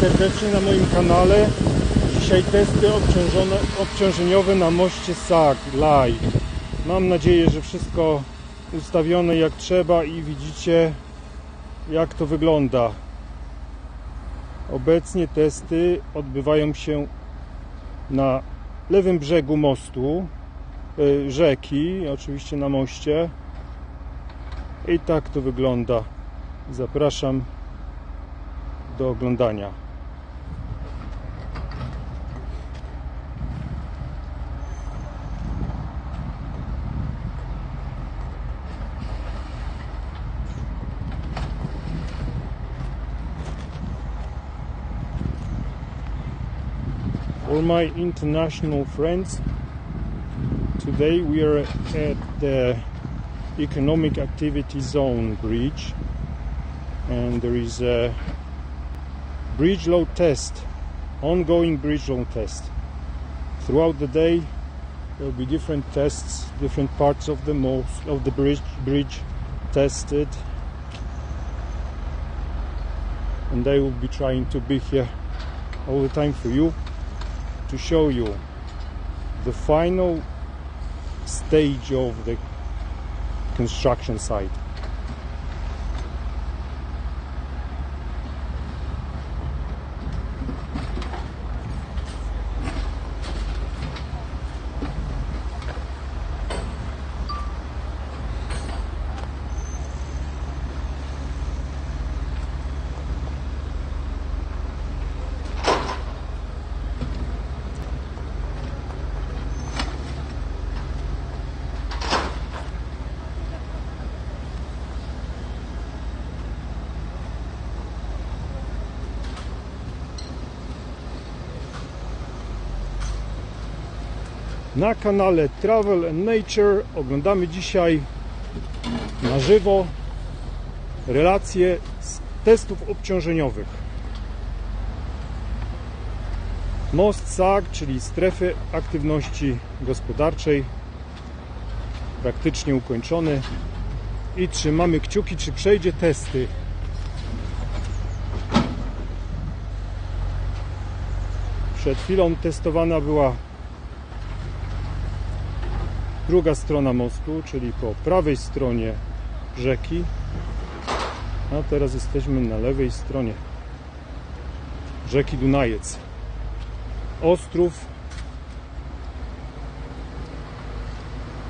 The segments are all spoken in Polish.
Serdecznie na moim kanale. Dzisiaj testy obciążeniowe na moście SAG Live. Mam nadzieję, że wszystko ustawione jak trzeba i widzicie jak to wygląda. Obecnie testy odbywają się na lewym brzegu mostu y, rzeki, oczywiście na moście. I tak to wygląda. Zapraszam do oglądania. My international friends, today we are at the Economic Activity Zone bridge. And there is a bridge load test, ongoing bridge load test. Throughout the day, there will be different tests, different parts of the most of the bridge bridge tested, and I will be trying to be here all the time for you to show you the final stage of the construction site. Na kanale Travel and Nature oglądamy dzisiaj na żywo relacje z testów obciążeniowych. Most SAG, czyli strefy aktywności gospodarczej, praktycznie ukończony i trzymamy kciuki, czy przejdzie testy. Przed chwilą testowana była druga strona mostu, czyli po prawej stronie rzeki. A teraz jesteśmy na lewej stronie rzeki Dunajec. Ostrów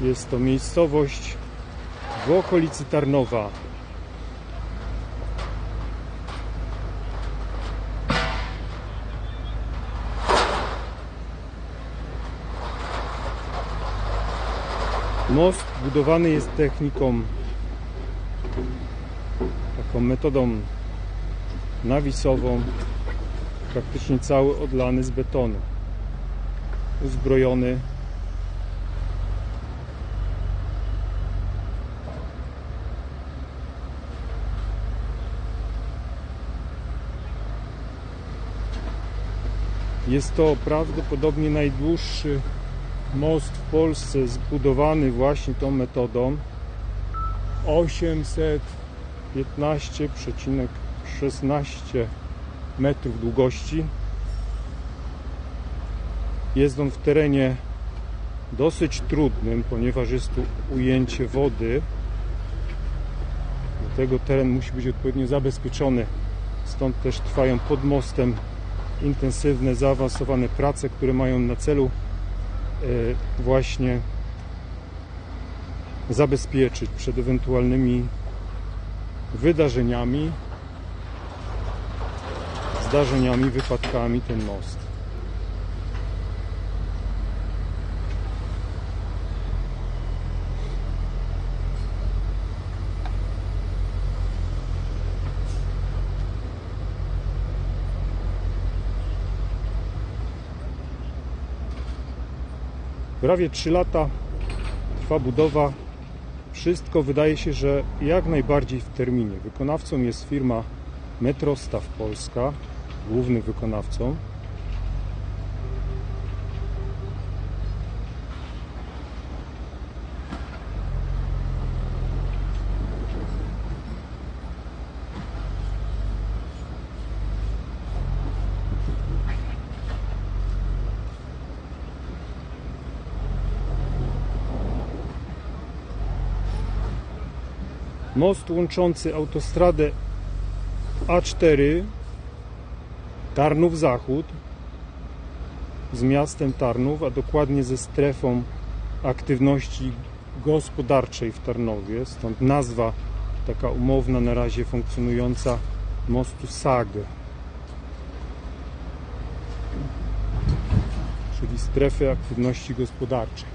jest to miejscowość w okolicy Tarnowa. Most budowany jest techniką, taką metodą nawisową, praktycznie cały odlany z betonu, uzbrojony Jest to prawdopodobnie najdłuższy most w Polsce zbudowany właśnie tą metodą. 815,16 metrów długości. Jest on w terenie dosyć trudnym, ponieważ jest tu ujęcie wody. Dlatego teren musi być odpowiednio zabezpieczony. Stąd też trwają pod mostem intensywne, zaawansowane prace, które mają na celu właśnie zabezpieczyć przed ewentualnymi wydarzeniami, zdarzeniami, wypadkami ten most. Prawie 3 lata trwa budowa. Wszystko wydaje się, że jak najbardziej w terminie. Wykonawcą jest firma Metrostaw Polska, głównym wykonawcą. Most łączący autostradę A4 Tarnów Zachód z miastem Tarnów, a dokładnie ze strefą aktywności gospodarczej w Tarnowie. Stąd nazwa taka umowna na razie funkcjonująca mostu SAG. Czyli strefy aktywności gospodarczej.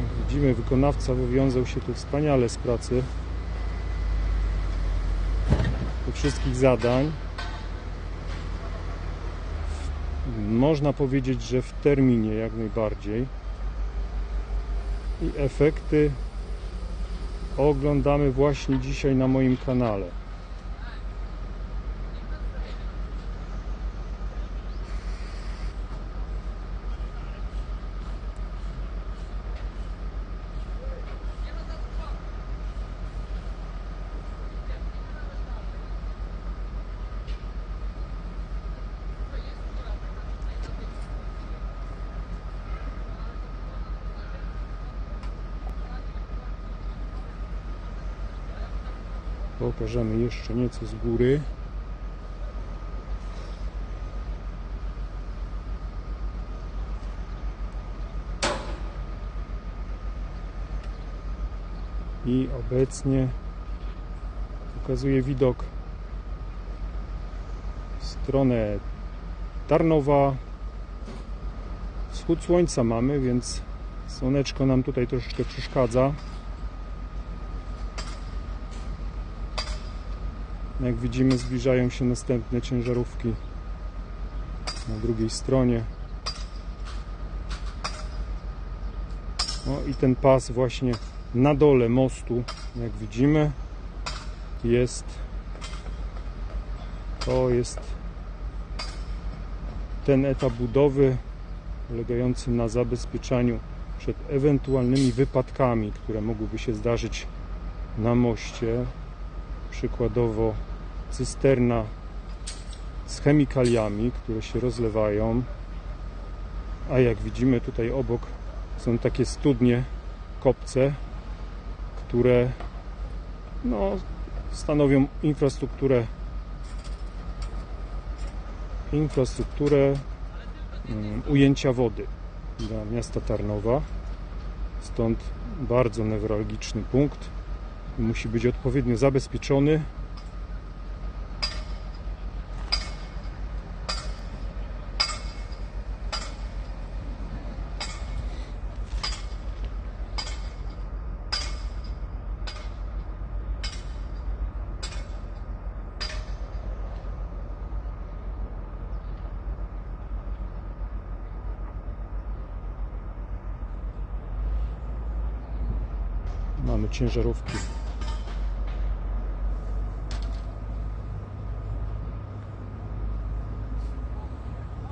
Jak Widzimy, wykonawca wywiązał się tu wspaniale z pracy. Tych wszystkich zadań. Można powiedzieć, że w terminie jak najbardziej. I efekty oglądamy właśnie dzisiaj na moim kanale. Pokażemy jeszcze nieco z góry. I obecnie pokazuje widok w stronę Tarnowa. Wschód słońca mamy, więc słoneczko nam tutaj troszeczkę przeszkadza. Jak widzimy, zbliżają się następne ciężarówki na drugiej stronie. O i ten pas właśnie na dole mostu, jak widzimy, jest to jest ten etap budowy polegający na zabezpieczaniu przed ewentualnymi wypadkami, które mogłyby się zdarzyć na moście. Przykładowo cysterna z chemikaliami, które się rozlewają. A jak widzimy tutaj obok są takie studnie, kopce, które no, stanowią infrastrukturę infrastrukturę mm, ujęcia wody dla miasta Tarnowa. Stąd bardzo newralgiczny punkt. Musi być odpowiednio zabezpieczony. Mamy ciężarówki.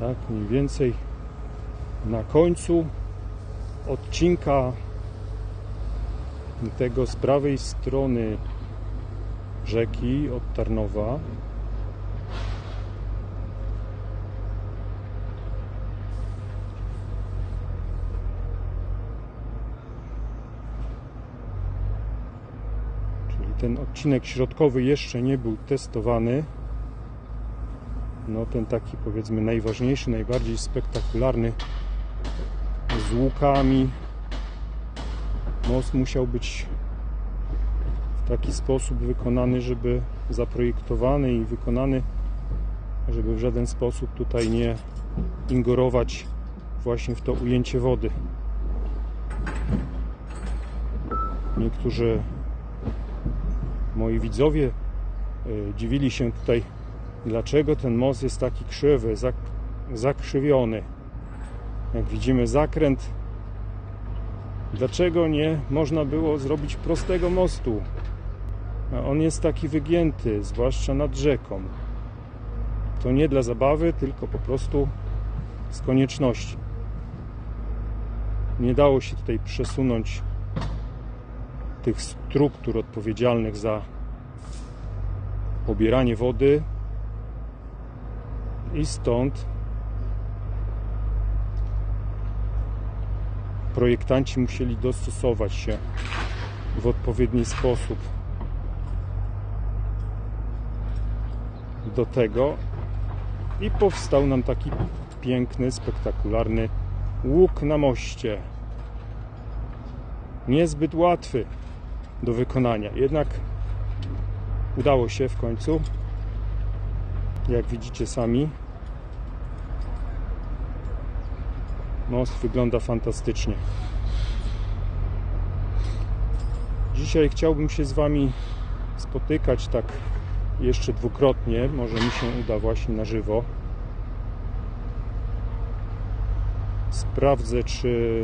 Tak, mniej więcej na końcu odcinka tego z prawej strony rzeki od Tarnowa ten odcinek środkowy jeszcze nie był testowany. No ten taki powiedzmy najważniejszy, najbardziej spektakularny z łukami. Most musiał być w taki sposób wykonany, żeby zaprojektowany i wykonany, żeby w żaden sposób tutaj nie ingerować właśnie w to ujęcie wody. Niektórzy moi widzowie y, dziwili się tutaj, dlaczego ten most jest taki krzywy, zak zakrzywiony. Jak widzimy zakręt, dlaczego nie można było zrobić prostego mostu? On jest taki wygięty, zwłaszcza nad rzeką. To nie dla zabawy, tylko po prostu z konieczności. Nie dało się tutaj przesunąć tych struktur odpowiedzialnych za pobieranie wody i stąd projektanci musieli dostosować się w odpowiedni sposób do tego i powstał nam taki piękny, spektakularny łuk na moście. Niezbyt łatwy do wykonania, jednak udało się w końcu. Jak widzicie sami, most wygląda fantastycznie. Dzisiaj chciałbym się z Wami spotykać tak jeszcze dwukrotnie. Może mi się uda właśnie na żywo. Sprawdzę, czy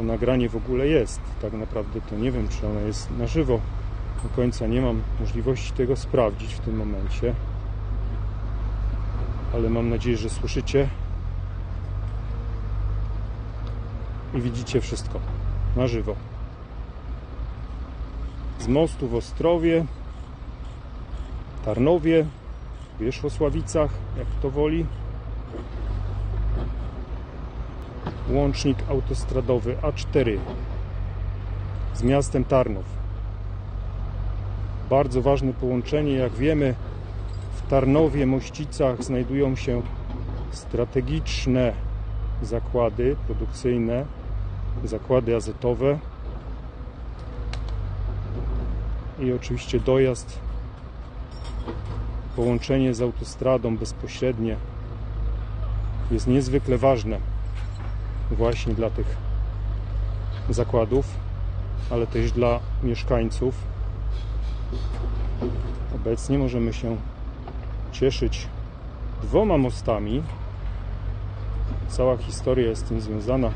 to nagranie w ogóle jest. Tak naprawdę to nie wiem, czy ono jest na żywo. Do końca nie mam możliwości tego sprawdzić w tym momencie. Ale mam nadzieję, że słyszycie i widzicie wszystko na żywo. Z mostu w Ostrowie, Tarnowie, Wierzchosławicach, jak to woli. Łącznik autostradowy A4 z miastem Tarnów. Bardzo ważne połączenie, jak wiemy, w Tarnowie, Mościcach znajdują się strategiczne zakłady produkcyjne, zakłady azotowe i oczywiście dojazd, połączenie z autostradą bezpośrednie jest niezwykle ważne właśnie dla tych zakładów, ale też dla mieszkańców. Obecnie możemy się cieszyć dwoma mostami. Cała historia jest z tym związana.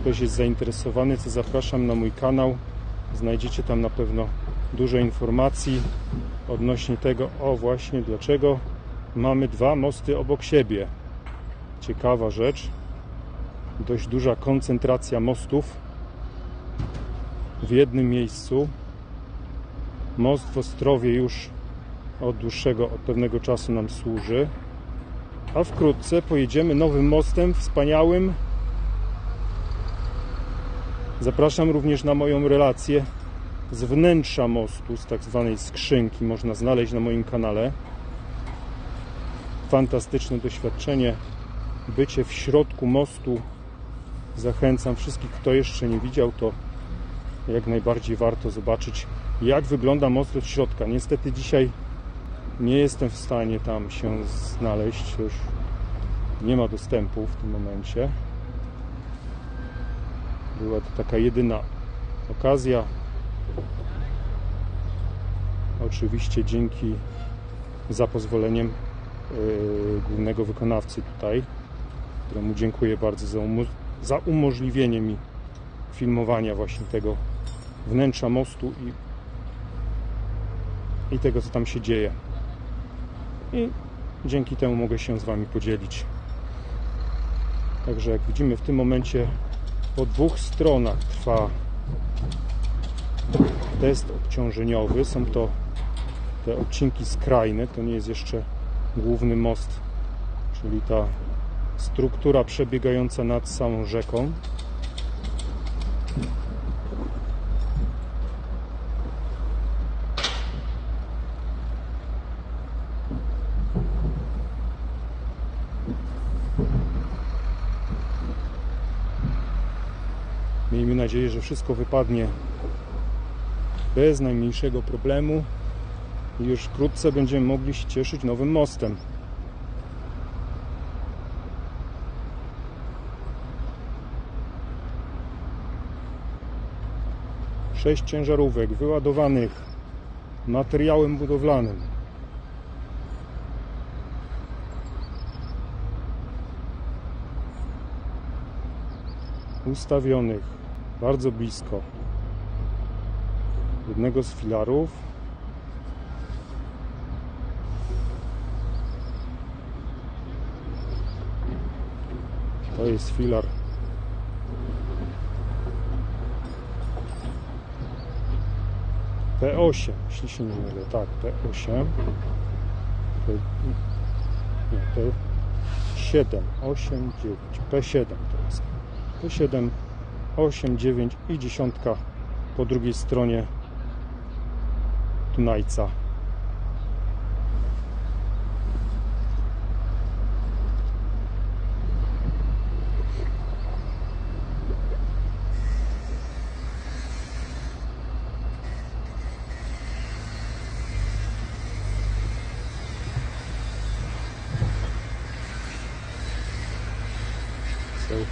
Ktoś jest zainteresowany, to zapraszam na mój kanał. Znajdziecie tam na pewno dużo informacji odnośnie tego, o właśnie dlaczego mamy dwa mosty obok siebie. Ciekawa rzecz. Dość duża koncentracja mostów w jednym miejscu. Most w Ostrowie już od dłuższego, od pewnego czasu nam służy. A wkrótce pojedziemy nowym mostem, wspaniałym. Zapraszam również na moją relację z wnętrza mostu, z tak zwanej skrzynki. Można znaleźć na moim kanale. Fantastyczne doświadczenie. Bycie w środku mostu. Zachęcam wszystkich, kto jeszcze nie widział, to jak najbardziej warto zobaczyć, jak wygląda most od środka. Niestety dzisiaj nie jestem w stanie tam się znaleźć, już nie ma dostępu w tym momencie. Była to taka jedyna okazja. Oczywiście dzięki za pozwoleniem yy, głównego wykonawcy tutaj, któremu dziękuję bardzo za, za umożliwienie mi filmowania właśnie tego wnętrza mostu i, i tego, co tam się dzieje. I dzięki temu mogę się z Wami podzielić. Także jak widzimy w tym momencie po dwóch stronach trwa test obciążeniowy. Są to te odcinki skrajne, to nie jest jeszcze główny most, czyli ta struktura przebiegająca nad samą rzeką. Miejmy nadzieję, że wszystko wypadnie bez najmniejszego problemu i już wkrótce będziemy mogli się cieszyć nowym mostem. Sześć ciężarówek wyładowanych materiałem budowlanym. Ustawionych bardzo blisko jednego z filarów. To jest filar. P8, jeśli się nie mylę, tak, P8. P, nie, P7, 8, 9, P7 to jest. P7, 8, 9 i dziesiątka po drugiej stronie Dunajca.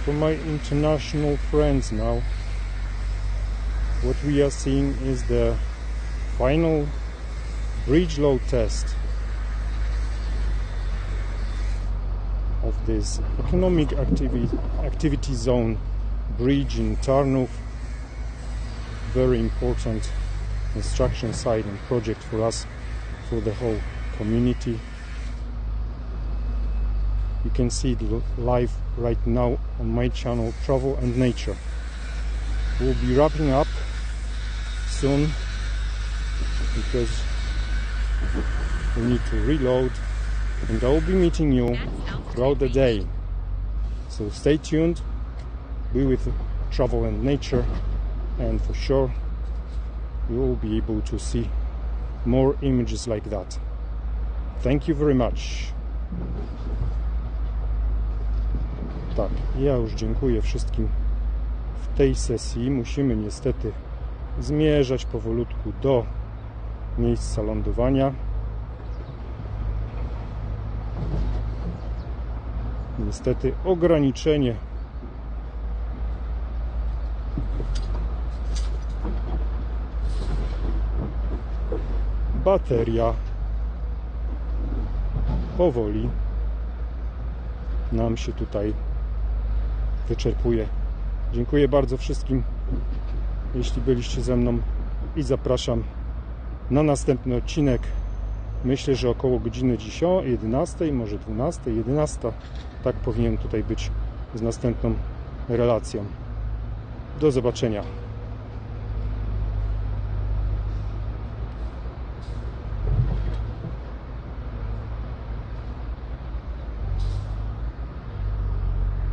For my international friends now, what we are seeing is the final bridge load test of this economic activity, activity zone bridge in Tarnów. Very important construction site and project for us, for the whole community. You can see it live right now on my channel Travel and Nature. We'll be wrapping up soon because we need to reload and I will be meeting you throughout the day. So stay tuned, be with Travel and Nature, and for sure you will be able to see more images like that. Thank you very much. Tak, ja już dziękuję wszystkim w tej sesji. Musimy niestety zmierzać powolutku do miejsca lądowania. Niestety ograniczenie bateria powoli nam się tutaj wyczerpuje. Dziękuję bardzo wszystkim, jeśli byliście ze mną i zapraszam na następny odcinek. Myślę, że około godziny 10, 11, może 12, 11. Tak powinien tutaj być z następną relacją. Do zobaczenia.